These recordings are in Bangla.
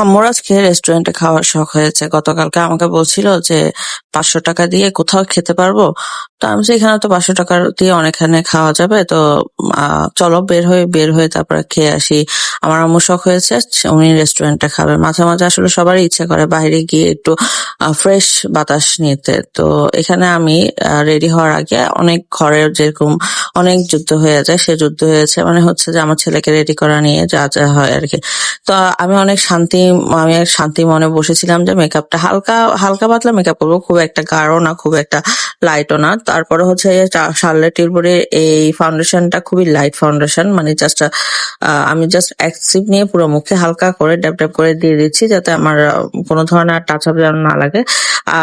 আম্মুর আজকে রেস্টুরেন্টে খাওয়ার শখ হয়েছে। গতকালকে আমাকে বলছিল যে, পাঁচশো টাকা দিয়ে কোথাও খেতে পারব? তো আমি বলছি, এখানে তো পাঁচশো টাকা দিয়ে অনেকখানে খাওয়া যাবে তো আহ, চলো বের হয়ে বের হয়ে তারপরে খেয়ে আসি। আমার আম্মু শখ হয়েছে উনি রেস্টুরেন্টে খাবে। মাঝে মাঝে আসলে সবারই ইচ্ছে করে বাইরে গিয়ে একটু ফ্রেশ বাতাস নিতে। তো এখানে আমি রেডি হওয়ার আগে অনেক ঘরের যেরকম অনেক যুদ্ধ হয়ে যায় সে যুদ্ধ হয়েছে। মানে হচ্ছে যে আমার ছেলেকে রেডি করা নিয়ে যা যা হয় আর কি তো আমি অনেক শান্তি আমি শান্তি মনে বসেছিলাম যে মেকআপটা হালকা হালকা পাতলা মেকআপ করব খুব একটা গাঢ় না খুব একটা লাইটও না। তারপরে হচ্ছে শার্লেট টিলবুরির এই ফাউন্ডেশনটা খুবই লাইট ফাউন্ডেশন মানে জাস্ট আমি জাস্ট সিপ নিয়ে পুরো মুখে হালকা করে ড্যাপ ড্যাপ করে দিয়ে দিচ্ছি যাতে আমার কোনো ধরনের টাচ আপ যেন না লাগে।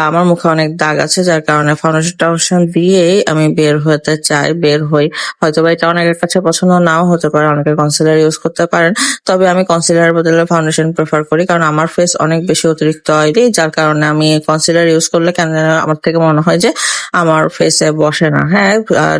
আমার মুখে অনেক দাগ আছে, যার কারণে ফাউন্ডেশন টাউন্ডেশন দিয়েই আমি বের হতে চাই, বের হই। হয়তো বা এটা অনেকের কাছে পছন্দ নাও হতে পারে, অনেকে কনসিলার ইউজ করতে পারেন। তবে আমি কনসিলার বদলে ফাউন্ডেশন প্রেফার করি, কারণ আমার ফেস অনেক বেশি অতিরিক্ত অয়েলি যার কারণে আমি কনসিলার ইউজ করলে কেন আমার থেকে মনে হয় যে আমার ফেসে বসে না। হ্যাঁ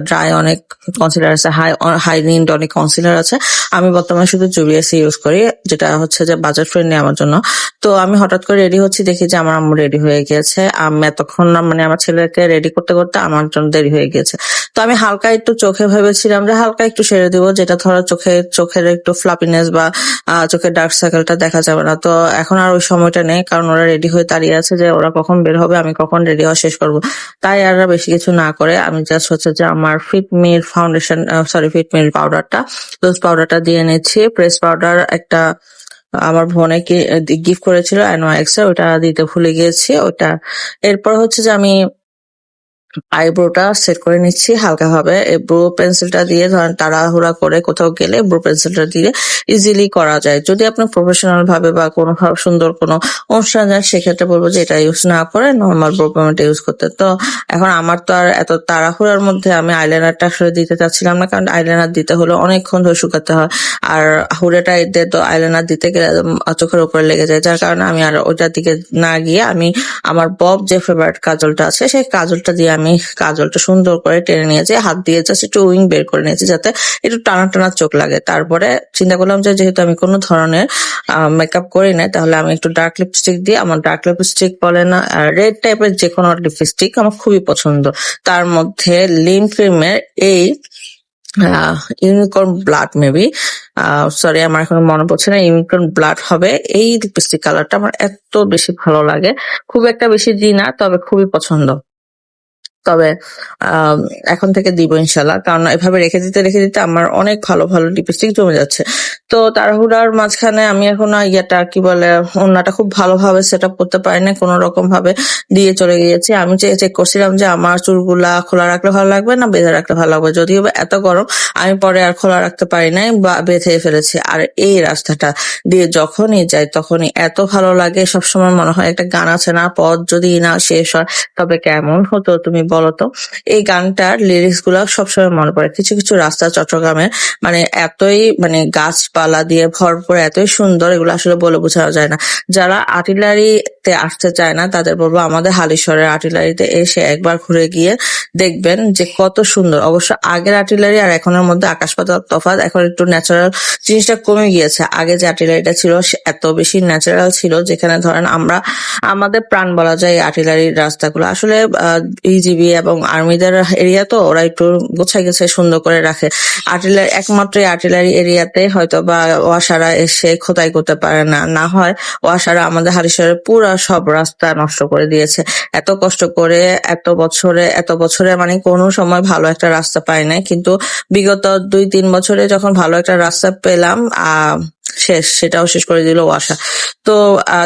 ড্রাই অনেক কনসিলার আছে হাই হাই নিন্ড অনেক কনসিলার আছে। আমি বর্তমানে শুধু জুবিএসি ইউজ করি, যেটা হচ্ছে যে বাজার ফ্রেন্ডলি আমার জন্য। তো আমি হঠাৎ করে রেডি হচ্ছি, দেখি যে আমার আম্মু রেডি হয়ে গিয়েছে। আমি এতক্ষণ মানে আমার ছেলেকে রেডি করতে করতে আমার জন্য দেরি হয়ে গিয়েছে। তো আমি হালকা একটু চোখে ভেবেছিলাম যে হালকা একটু সেরে দিব, যেটা ধরো চোখে, চোখের একটু ফ্লাপিনেস বা চোখের ডার্ক সার্কেলটা দেখা যাবে না। তো এখন আর ওই সময়টা নেই, কারণ ওরা রেডি হয়ে দাঁড়িয়ে আছে যে ওরা কখন বের হবে, আমি কখন রেডি হওয়া শেষ করব। তাই আর বেশি কিছু না করে, আমি জাস্ট হচ্ছে যে আমার ফিটমির ফাউন্ডেশন সরি ফিটমির পাউডারটা লুজ পাউডারটা দিয়ে নিচ্ছি। প্রেস পাউডার একটা, আমার বোনে গিফট করেছিল অ্যানোয়েক্স ওটা দিতে ভুলে গিয়েছি। ওটা, এরপর হচ্ছে যে আমি আইব্রোটা সেট করে নিচ্ছি হালকা ভাবে ব্রো পেন্সিলটা দিয়ে ধরেন তাড়াহুড়া করে কোথাও গেলে ব্রো পেন্সিলটা দিয়ে ইজিলি করা যায়। যদি আপনি প্রফেশনাল ভাবে বা কোনো সুন্দর কোনো অনুষ্ঠান যান, সেক্ষেত্রে বলব যে এটা ইউজ না করে নর্মাল ব্রো পেমেন্ট ইউজ করতে। তো এখন আমার তো আর এত তাড়াহুড়ার মধ্যে আমি আইলাইনারটা আসলে দিতে চাচ্ছিলাম না, কারণ আইলাইনার দিতে হলে অনেকক্ষণ ধরে শুকাতে হয়। আর হুড়েটা এতে তো আইলাইনার দিতে গেলে চোখের উপরে লেগে যায়, যার কারণে আমি আর ওইটার দিকে না গিয়ে আমি আমার বব যে ফেভারিট কাজলটা আছে, সেই কাজলটা দিয়ে আমি কাজলটা সুন্দর করে টেনে নিয়েছি, হাত দিয়ে জাস্ট একটু উইং বের করে নিয়েছি যাতে একটু টানা টানা চোখ লাগে। তারপরে চিন্তা করলাম যে যেহেতু আমি কোনো ধরনের মেকআপ করি না তাহলে আমি একটু ডার্ক লিপস্টিক দিয়ে আমার ডার্ক লিপস্টিক বলে না রেড টাইপের যে কোনো লিপস্টিক আমার খুবই পছন্দ। তার মধ্যে লিম ক্রিমের এই ইউনিকর্ন ব্লাড মেবি সরি আমার এখন মনে পড়ছে না ইউনিকর্ন ব্লাড হবে। এই লিপস্টিক কালারটা আমার এত বেশি ভালো লাগে। খুব একটা বেশি দিই না, তবে খুবই পছন্দ। তবে এখন থেকে দিব ইনশাল্লাহ কারণ এভাবে রেখে দিতে রেখে দিতে আমার অনেক ভালো ভালো লিপস্টিক জমে যাচ্ছে। তো তাড়াহুড়ার মাঝখানে আমি এখন ইয়েটা কি বলে, ওড়নাটা খুব ভালোভাবে সেট আপ করতে পারি না কোনো রকম ভাবে দিয়ে চলে গিয়েছি। আমি চেক করছিলাম যে আমার চুলগুলা খোলা রাখলে ভালো লাগবে না বেঁধে রাখলে ভালো লাগবে। যদিও এত গরম, আমি পরে আর খোলা রাখতে পারি নাই বা বেঁধে ফেলেছি। আর এই রাস্তাটা দিয়ে যখনই যাই তখনই এত ভালো লাগে, সবসময় মনে হয় একটা গান আছে না, পথ যদি না শেষ হয় তবে কেমন হতো তুমি বলো তো? এই গানটার লিরিক্সগুলা সবসময় মনে পড়ে। কিছু কিছু রাস্তা চট্টগ্রামে মানে এতই মানে গাছপালা দিয়ে ভরপুর এতই সুন্দর, এগুলো আসলে বলে বোঝানো যায় না। যারা আর্টিলারিতে আসতে চায় না, তাদের বলব আমাদের হালিশ্বরের আর্টিলারিতে এসে একবার ঘুরে গিয়ে দেখবেন যে কত সুন্দর। অবশ্য আগের আর্টিলারি আর এখনের মধ্যে আকাশ পাতাল তফাৎ, এখন একটু ন্যাচারাল জিনিসটা কমে গিয়েছে। আগে যে আর্টিলারিটা ছিল এত বেশি ন্যাচারাল ছিল, যেখানে ধরেন আমরা, আমাদের প্রাণ বলা যায় এই আর্টিলারির রাস্তাগুলো। আসলে ইজিবি এবং আর্মিদের এরিয়া তো, ওরা একটু গোছাই গেছে সুন্দর করে রাখে। আর্টিলারি, একমাত্র আর্টিলারি এরিয়াতে হয়তো বা ওয়াসারা এসে খোদাই করতে পারে না। না হয় ওয়াসারা আমাদের হারিশহরের পুরো সব রাস্তা নষ্ট করে দিয়েছে। এত কষ্ট করে, এত বছরে এত বছরে মানে কোনো সময় ভালো একটা রাস্তা পাই নাই। কিন্তু বিগত দুই তিন বছরে যখন ভালো একটা রাস্তা পেলাম, আহ শেষ, সেটাও শেষ করে দিল ওয়াসা। তো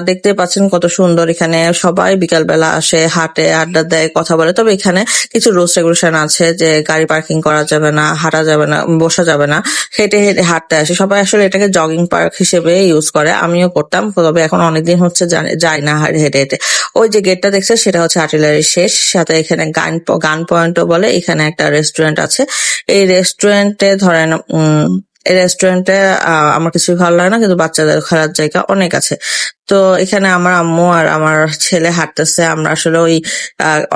দেখতে পাচ্ছেন কত সুন্দর এখানে সবাই বিকাল বেলা আসে, হাটে, আড্ডা দেয়, কথা বলে। তবে এখানে কিছু রুলস রেগুলেশন আছে যে গাড়ি পার্কিং করা যাবে না, হাঁটা যাবে না, বসা যাবে না, হেঁটে হেঁটে হাঁটতে আসে। সবাই আসলে এটাকে জগিং পার্ক হিসেবে ইউজ করে। আমিও করতাম, তবে এখন অনেকদিন হচ্ছে যাই না হাঁটে, হেঁটে হেঁটে। ওই যে গেটটা দেখছে সেটা হচ্ছে আর্টিলারি শেষ। সাথে এখানে গান গান পয়েন্টও বলে, এখানে একটা রেস্টুরেন্ট আছে। এই রেস্টুরেন্টে ধরেন, উম এই রেস্টুরেন্টে আমার কিছুই ভালো লাগে না, কিন্তু বাচ্চাদের খেলার জায়গা অনেক আছে। তো এখানে আমার আম্মু আর আমার ছেলে হাঁটতেছে, আমরা আসলে ওই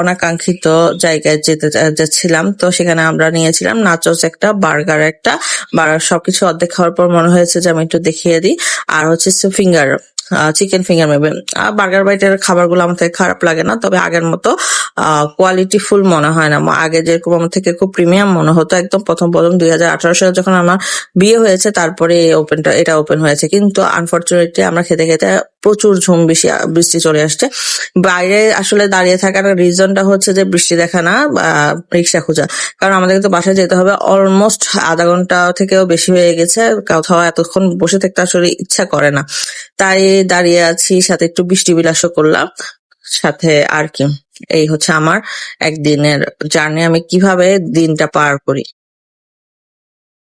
অনাকাঙ্ক্ষিত জায়গায় যেতে যাচ্ছিলাম। তো সেখানে আমরা নিয়েছিলাম নাচস একটা বার্গার একটা সবকিছু অর্ধেক খাওয়ার পর মনে হয়েছে যে আমি একটু দেখিয়ে দিই। আর হচ্ছে ফিঙ্গার চিকেন ফিঙ্গার মেবে আর বার্গার বাইটের খাবারগুলো আমার থেকে খারাপ লাগে না, তবে আগের মতো কোয়ালিটি ফুল মনে হয় না। আগে যেরকম আমার থেকে খুব প্রিমিয়াম মনে হতো, একদম প্রথম প্রথম দুই হাজার আঠারো সালে যখন আমার বিয়ে হয়েছে, তারপরে ওপেনটা এটা ওপেন হয়েছে। কিন্তু আনফর্চুনেটলি আমরা খেতে খেতে প্রচুর ঝুম বৃষ্টি বৃষ্টি চলে আসছে। বাইরে আসলে দাঁড়িয়ে থাকার রিজনটা হচ্ছে যে বৃষ্টি দেখা না, বা রিক্সা খোঁজা। কারণ আমাদের কিন্তু বাসায় যেতে হবে অলমোস্ট আধা ঘণ্টা থেকেও বেশি হয়ে গেছে, কোথাও এতক্ষণ বসে থাকতে আসলে ইচ্ছা করে না। তাই দাঁড়িয়ে আছি, সাথে একটু বৃষ্টি বিলাসও করলাম, সাথে আর কি। এই হচ্ছে আমার একদিনের জার্নি, আমি কীভাবে দিনটা পার করি।